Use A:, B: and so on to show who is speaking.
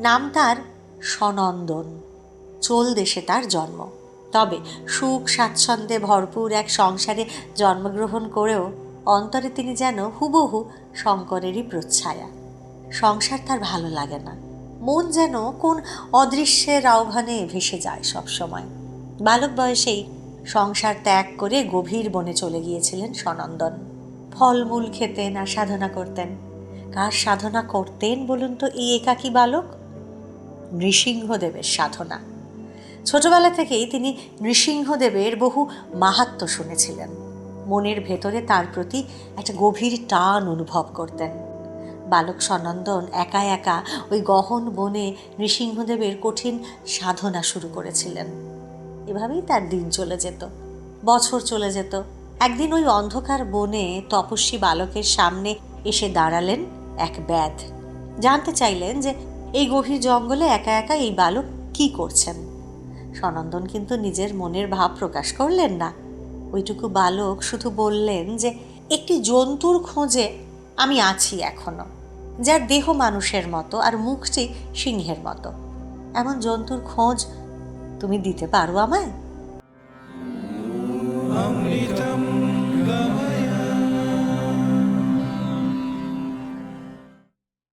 A: নাম তার সনন্দন চোল দেশে তার জন্ম। তবে সুখ, স্বাচ্ছন্দ্যে ভরপুর এক সংসারে জন্মগ্রহণ করেও অন্তরে তিনি যেন হুবহু শঙ্করেরই প্রচ্ছায়া। সংসার তার ভালো লাগে না। মন যেন কোন অদৃশ্যের আহ্বানে ভেসে যায় সবসময়। বালক বয়সেই সংসার ত্যাগ করে গভীর বনে চলে গিয়েছিলেন সনন্দন ফলমূল খেতেন আর সাধনা করতেন। কার সাধনা করতেন বলুন তো এই একাকী বালক? নৃসিংহদেবের সাধনা। ছোটবেলা থেকেই তিনি নৃসিংহদেবের বহু মাহাত্ম্য শুনেছিলেন। মনের ভেতরে তার প্রতি একটা গভীর টান অনুভব করতেন। বালক সনন্দন একা একা ওই গহন বনে নৃসিংহদেবের কঠিন সাধনা শুরু করেছিলেন। এভাবেই তার দিন চলে যেত, বছর চলে যেত। একদিন ওই অন্ধকার বনে তপস্বী বালকের সামনে এসে দাঁড়ালেন এক ব্যাধ। জানতে চাইলেন যে এই গভীর জঙ্গলে একা একা এই বালক কি করছেন? সনন্দন কিন্তু নিজের মনের ভাব প্রকাশ করলেন না। ওইটুকু বালক শুধু বললেন যে, একটি জন্তুর খোঁজে আমি আছি এখনও, যার দেহ মানুষের মতো আর মুখটি সিংহের মতো। এমন জন্তুর খোঁজ তুমি দিতে পারো আমায়?